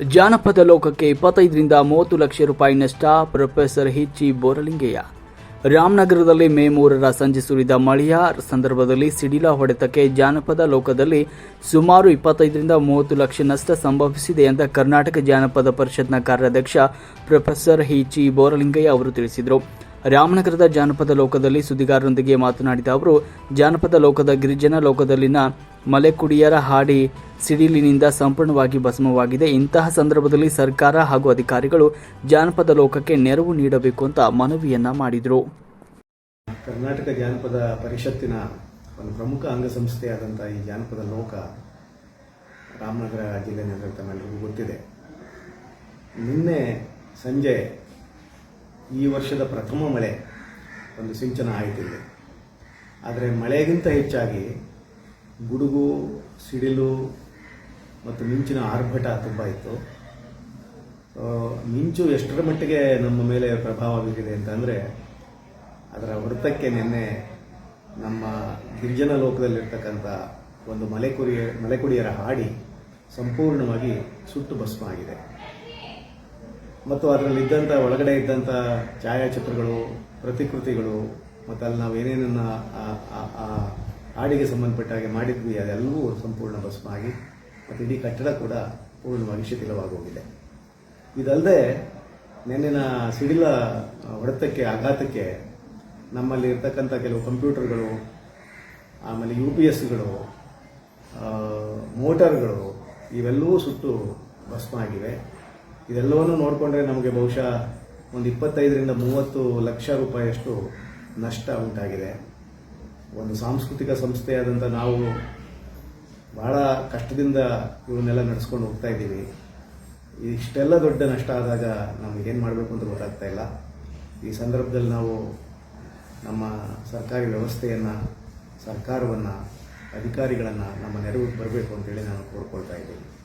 ಜಾನಪದ ಲೋಕಕ್ಕೆ ಇಪ್ಪತ್ತೈದರಿಂದ ಮೂವತ್ತು ಲಕ್ಷ ರೂಪಾಯಿ ನಷ್ಟ, ಪ್ರೊಫೆಸರ್ ಹಿಚ್ಚಿ ಬೋರಲಿಂಗಯ್ಯ ರಾಮನಗರದಲ್ಲಿ ಮೇ ಮೂರರ ಸಂಜೆ ಸುರಿದ ಮಳೆಯ ಸಂದರ್ಭದಲ್ಲಿ ಸಿಡಿಲ ಹೊಡೆತಕ್ಕೆ ಜಾನಪದ ಲೋಕದಲ್ಲಿ ಸುಮಾರು ಇಪ್ಪತ್ತೈದರಿಂದ ಮೂವತ್ತು ಲಕ್ಷ ನಷ್ಟ ಸಂಭವಿಸಿದೆ ಎಂದು ಕರ್ನಾಟಕ ಜಾನಪದ ಪರಿಷತ್ನ ಕಾರ್ಯಾಧ್ಯಕ್ಷ ಪ್ರೊಫೆಸರ್ ಹಿಚಿ ಬೋರಲಿಂಗಯ್ಯ ಅವರು ತಿಳಿಸಿದರು. ರಾಮನಗರದ ಜಾನಪದ ಲೋಕದಲ್ಲಿ ಸುದ್ದಿಗಾರರೊಂದಿಗೆ ಮಾತನಾಡಿದ ಅವರು, ಜಾನಪದ ಲೋಕದ ಗಿರಿಜನ ಲೋಕದಲ್ಲಿನ ಮಲೆಕುಡಿಯರ ಹಾಡಿ ಸಿಡಿಲಿನಿಂದ ಸಂಪೂರ್ಣವಾಗಿ ಭಸ್ಮವಾಗಿದೆ. ಇಂತಹ ಸಂದರ್ಭದಲ್ಲಿ ಸರ್ಕಾರ ಹಾಗೂ ಅಧಿಕಾರಿಗಳು ಜಾನಪದ ಲೋಕಕ್ಕೆ ನೆರವು ನೀಡಬೇಕು ಅಂತ ಮನವಿಯನ್ನ ಮಾಡಿದರು. ಕರ್ನಾಟಕ ಜಾನಪದ ಪರಿಷತ್ತಿನ ಒಂದು ಪ್ರಮುಖ ಅಂಗಸಂಸ್ಥೆಯಾದಂಥ ಈ ಜಾನಪದ ಲೋಕ ರಾಮನಗರ ಜಿಲ್ಲೆ ತಮ್ಮೆಲ್ಲರಿಗೂ ಗೊತ್ತಿದೆ. ನಿನ್ನೆ ಸಂಜೆ ಈ ವರ್ಷದ ಪ್ರಥಮ ಮಳೆ ಒಂದು ಸಿಂಚನ ಆಯಿತು ಆದರೆ ಮಳೆಗಿಂತ ಹೆಚ್ಚಾಗಿ ಗುಡುಗು, ಸಿಡಿಲು ಮತ್ತು ಮಿಂಚಿನ ಆರ್ಭಟ ತುಂಬ ಇತ್ತು. ಮಿಂಚು ಎಷ್ಟರ ಮಟ್ಟಿಗೆ ನಮ್ಮ ಮೇಲೆ ಪ್ರಭಾವ ಬೀರಿದೆ ಅಂತಂದರೆ ಅದರ ವೃತ್ತಕ್ಕೆ ನಿನ್ನೆ ನಮ್ಮ ಗಿರಿಜನ ಲೋಕದಲ್ಲಿರ್ತಕ್ಕಂಥ ಒಂದು ಮಲೆಕುರಿಯ ಮಲೆಕುಡಿಯರ ಹಾಡಿ ಸಂಪೂರ್ಣವಾಗಿ ಸುಟ್ಟು ಭಸ್ಮ ಆಗಿದೆ. ಮತ್ತು ಅದರಲ್ಲಿದ್ದಂಥ, ಒಳಗಡೆ ಇದ್ದಂಥ ಛಾಯಾಚಿತ್ರಗಳು, ಪ್ರತಿಕೃತಿಗಳು ಮತ್ತು ಅಲ್ಲಿ ನಾವು ಏನೇನನ್ನ ಹಾಡಿಗೆ ಸಂಬಂಧಪಟ್ಟ ಹಾಗೆ ಮಾಡಿದ್ವಿ, ಅದೆಲ್ಲವೂ ಸಂಪೂರ್ಣ ಭಸ್ಮ ಆಗಿ ಮತ್ತು ಇಡೀ ಕಟ್ಟಡ ಕೂಡ ಪೂರ್ಣವಾಗಿ ಶಿಥಿಲವಾಗೋಗಿದೆ. ಇದಲ್ಲದೆ ನೆನ್ನೆನ ಸಿಡಿಲ ಹೊಡೆತಕ್ಕೆ, ಆಘಾತಕ್ಕೆ ನಮ್ಮಲ್ಲಿ ಇರ್ತಕ್ಕಂಥ ಕೆಲವು ಕಂಪ್ಯೂಟರ್ಗಳು, ಆಮೇಲೆ ಯು ಪಿ ಎಸ್ಗಳು ಮೋಟಾರ್ಗಳು, ಇವೆಲ್ಲವೂ ಸುಟ್ಟು ಭಸ್ಮ ಆಗಿವೆ ಇದೆಲ್ಲವನ್ನು ನೋಡಿಕೊಂಡ್ರೆ ನಮಗೆ ಬಹುಶಃ ಒಂದು ಇಪ್ಪತ್ತೈದರಿಂದ ಮೂವತ್ತು ಲಕ್ಷ ರೂಪಾಯಿಯಷ್ಟು ನಷ್ಟ ಉಂಟಾಗಿದೆ. ಒಂದು ಸಾಂಸ್ಕೃತಿಕ ಸಂಸ್ಥೆಯಾದಂಥ ನಾವು ಬಹಳ ಕಷ್ಟದಿಂದ ಇವನ್ನೆಲ್ಲ ನಡೆಸ್ಕೊಂಡು ಹೋಗ್ತಾ ಇದ್ದೀವಿ. ಇಷ್ಟೆಲ್ಲ ದೊಡ್ಡ ನಷ್ಟ ಆದಾಗ ನಮಗೇನು ಮಾಡಬೇಕು ಅಂತ ಗೊತ್ತಾಗ್ತಾ ಇಲ್ಲ. ಈ ಸಂದರ್ಭದಲ್ಲಿ ನಾವು ನಮ್ಮ ಸರ್ಕಾರಿ ವ್ಯವಸ್ಥೆಯನ್ನು, ಸರ್ಕಾರವನ್ನು, ಅಧಿಕಾರಿಗಳನ್ನು ನಮ್ಮ ನೆರವಿಗೆ ಬರಬೇಕು ಅಂತೇಳಿ ನಾನು ಕೋರ್ಕೊಳ್ತಾ ಇದ್ದೀನಿ.